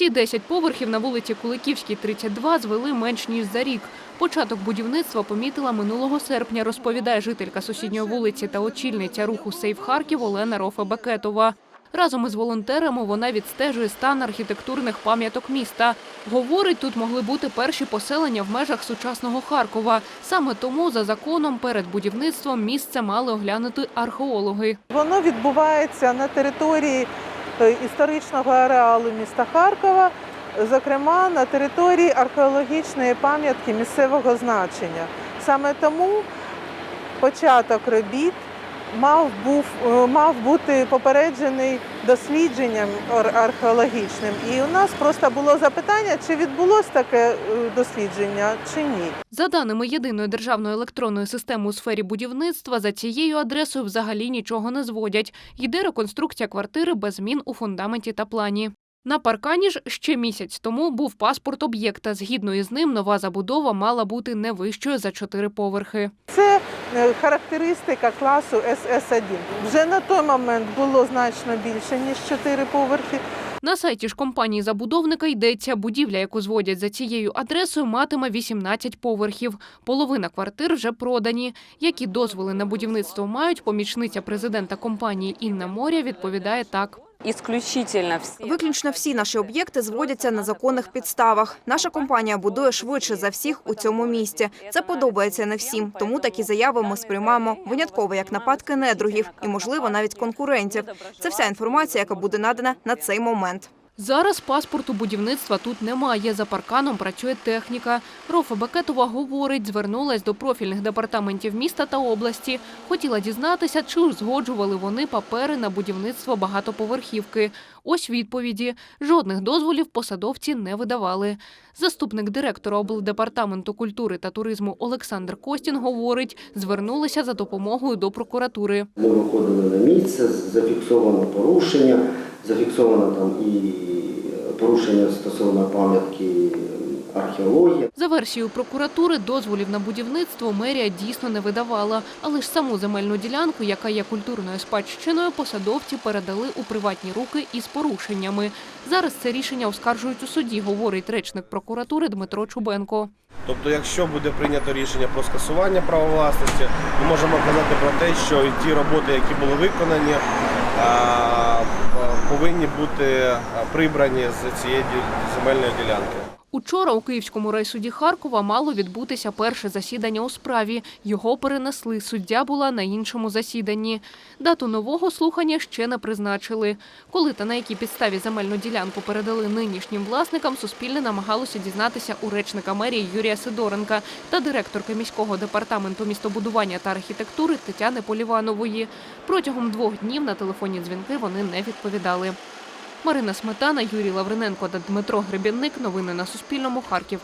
Ці 10 поверхів на вулиці Куликівській, 32 звели менш ніж за рік. Початок будівництва помітила минулого серпня, розповідає жителька сусідньої вулиці та очільниця руху «Сейф Харків» Олена Рофа-Бекетова. Разом із волонтерами вона відстежує стан архітектурних пам'яток міста. Говорить, тут могли бути перші поселення в межах сучасного Харкова. Саме тому за законом перед будівництвом місце мали оглянути археологи. Воно відбувається на території історичного ареалу міста Харкова, зокрема на території археологічної пам'ятки місцевого значення. Саме тому початок робіт мав, був, е, мав бути попереджений дослідженням ар- археологічним. І у нас просто було запитання, чи відбулось таке е, дослідження, чи ні. За даними єдиної державної електронної системи у сфері будівництва, за цією адресою взагалі нічого не зводять. Йде реконструкція квартири без змін у фундаменті та плані. На паркані ж ще місяць тому був паспорт об'єкта. Згідно із ним, нова забудова мала бути не вищою за чотири поверхи. Це характеристика класу СС1. Вже на той момент було значно більше ніж 4 поверхи. На сайті ж компанії забудовника йдеться, будівля, яку зводять за цією адресою, матиме 18 поверхів. Половина квартир вже продані. Які дозволи на будівництво мають, помічниця президента компанії Інна Моря відповідає так. Виключно всі наші об'єкти зводяться на законних підставах. Наша компанія будує швидше за всіх у цьому місті. Це подобається не всім, тому такі заяви ми сприймаємо винятково як нападки недругів і, можливо, навіть конкурентів. Це вся інформація, яка буде надана на цей момент. Зараз паспорту будівництва тут немає. За парканом працює техніка. Рофа Бекетова говорить, звернулась до профільних департаментів міста та області. Хотіла дізнатися, чи узгоджували вони папери на будівництво багатоповерхівки. Ось відповіді. Жодних дозволів посадовці не видавали. Заступник директора облдепартаменту культури та туризму Олександр Костін говорить, звернулися за допомогою до прокуратури. Ми виходили на місце, зафіксовано порушення, зафіксовано там і порушення стосовно пам'ятки археології. За версією прокуратури, дозволів на будівництво мерія дійсно не видавала, але ж саму земельну ділянку, яка є культурною спадщиною, посадовці передали у приватні руки із порушеннями. Зараз це рішення оскаржують у суді, говорить речник прокуратури Дмитро Чубенко. Тобто, якщо буде прийнято рішення про скасування права власності, ми можемо казати про те, що ті роботи, які були виконані, повинні бути прибрані з цієї земельної ділянки. Учора у Київському райсуді Харкова мало відбутися перше засідання у справі. Його перенесли. Суддя була на іншому засіданні. Дату нового слухання ще не призначили. Коли та на якій підставі земельну ділянку передали нинішнім власникам, Суспільне намагалося дізнатися у речника мерії Юрія Сидоренка та директорки міського департаменту містобудування та архітектури Тетяни Поліванової. Протягом двох днів на телефонні дзвінки вони не відповідали. Марина Сметана, Юрій Лавриненко та Дмитро Гребінник. Новини на Суспільному. Харків.